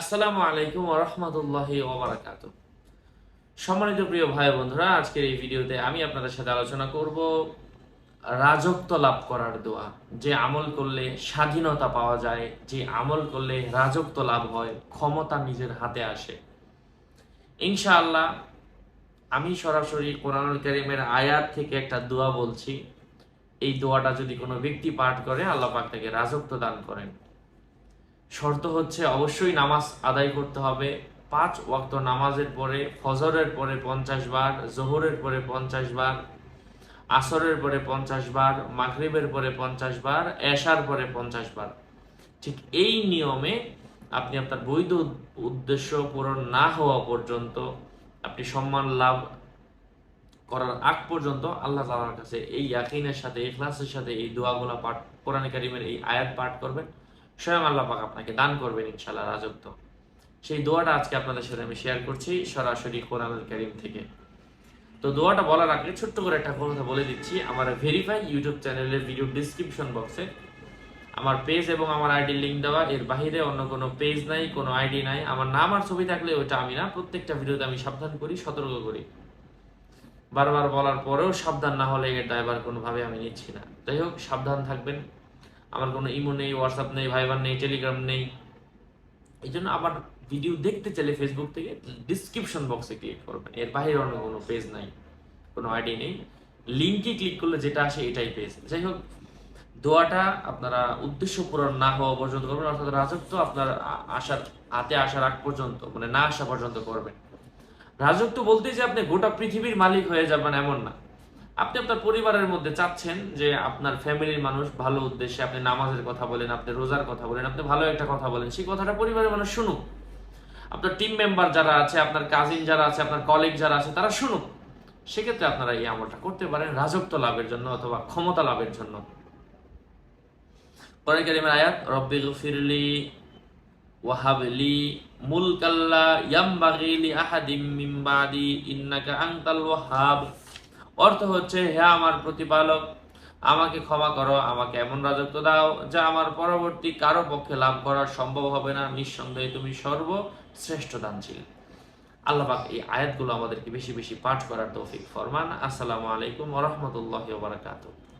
আসসালামু আলাইকুম রহমতুল্লাহি ওবরাকাত সম্মানিত প্রিয় ভাই বন্ধুরা, আজকের এই ভিডিওতে আমি আপনাদের সাথে আলোচনা করব রাজত্ব লাভ করার দোয়া। যে আমল করলে স্বাধীনতা পাওয়া যায়, যে আমল করলে রাজত্ব লাভ হয়, ক্ষমতা নিজের হাতে আসে। ইনশাআল্লাহ, আমি সরাসরি কোরআনুল কারীমের আয়াত থেকে একটা দোয়া বলছি। এই দোয়াটা যদি কোনো ব্যক্তি পাঠ করে, আল্লাহ পাক তাকে রাজত্ব দান করেন। শর্ত হচ্ছে অবশ্যই নামাজ আদায় করতে হবে। পাঁচ ওয়াক্ত নামাজের পরে, ফজরের পরে পঞ্চাশ বার, জোহরের পরে পঞ্চাশ বার, আসরের পরে পঞ্চাশ বার, মাগরিবের পরে পঞ্চাশ বার, এশার পরে পঞ্চাশ বার। ঠিক এই নিয়মে আপনি আপনার বৈধ উদ্দেশ্য পূরণ না হওয়া পর্যন্ত, আপনি সম্মান লাভ করার আগ পর্যন্ত আল্লাহ তাআলার কাছে এই ইয়াকিনের সাথে, ইখলাসের সাথে এই দোয়াগুলা পাঠ, কোরআন কারিমের এই আয়াত পাঠ করবেন। স্বয়ং আল্লাহ পাক আপনাকে দান করবেন ইনশাআল্লাহ রাজত্ব। সেই দোয়াটা আজকে আপনাদের সাথে আমি শেয়ার করছি সরাসরি কোরআনুল কারিম থেকে। তো দোয়াটা বলার আগে ছোট্ট করে একটা কথা বলে দিচ্ছি। আমার ভেরিফাই ইউটিউব চ্যানেলের ভিডিও ডিসক্রিপশন বক্সে আমার পেজ এবং আমার আইডি লিঙ্ক দেওয়া। এর বাইরে অন্য কোনো পেজ নাই, কোনো আইডি নাই। আমার নাম আর ছবি থাকলে ওইটা আমি না। প্রত্যেকটা ভিডিওতে আমি সাবধান করি, সতর্ক করি। বারবার বলার পরেও সাবধান না হলে এর দায়ভার কোনোভাবে আমি নিচ্ছি না। যাই হোক, সাবধান থাকবেন। আমার কোনো ইমো নেই হোয়াটসঅ্যাপ নেই ভাইবার নেই টেলিগ্রাম নেই। এই জন্য আমার ভিডিও দেখতে চাইলে ফেসবুক থেকে ডিসক্রিপশন বক্সে ক্লিক করবেন। এর বাইরে অন্য কোনো পেজ নাই, কোনো আইডি নেই। লিঙ্কে ক্লিক করলে যেটা আসে এটাই পেজ যাই হোক, দোয়াটা আপনারা উদ্দেশ্য পূরণ না হওয়া পর্যন্ত করবেন, অর্থাৎ রাজত্ব আপনার আসার, হাতে আসার আগ পর্যন্ত মানে না আসা পর্যন্ত করবেন। রাজত্ব বলতে যে আপনি গোটা পৃথিবীর মালিক হয়ে যাবেন এমন না। আপনি আপনার পরিবারের মধ্যে চাচ্ছেন যে আপনার ফ্যামিলির মানুষ ভালো উদ্দেশ্যে আপনি নামাজের কথা বলেন, আপনি রোজার কথা বলেন, আপনি ভালো একটা কথা বলেন, সেই কথাটা পরিবারের মানুষ শুনুক। আপনার টিম মেম্বার যারা আছে, আপনার কাজিন যারা আছে, আপনার কলিগ যারা আছে, তারা শুনুক। সেক্ষেত্রে আপনারা এই আমলটা করতে পারেন রাজত্ব লাভের জন্য অথবা ক্ষমতা লাভের জন্য। কোরআন আয়াত রব্বি গফিরলি ওয়াহাবলি মুলকাল্লা ইয়ামবাগি লি আহাদিম মিন বাদি, ইন্নাকা আনতাল ওয়াহাব। অর্থ হচ্ছে, হে আমার প্রতিপালক, আমাকে ক্ষমা করো, আমাকে এমন রাজত্ব দাও যা আমার পরবর্তী কারও পক্ষে লাভ করা সম্ভব হবে না। নিঃসন্দেহে তুমি সর্বশ্রেষ্ঠ দান ছিল আল্লাহ এই আয়াতগুলো আমাদেরকে বেশি বেশি পাঠ করার তৌফিক ফরমান। আসসালামু আলাইকুম রাহমাতুল্লাহি বারাকাতুহু।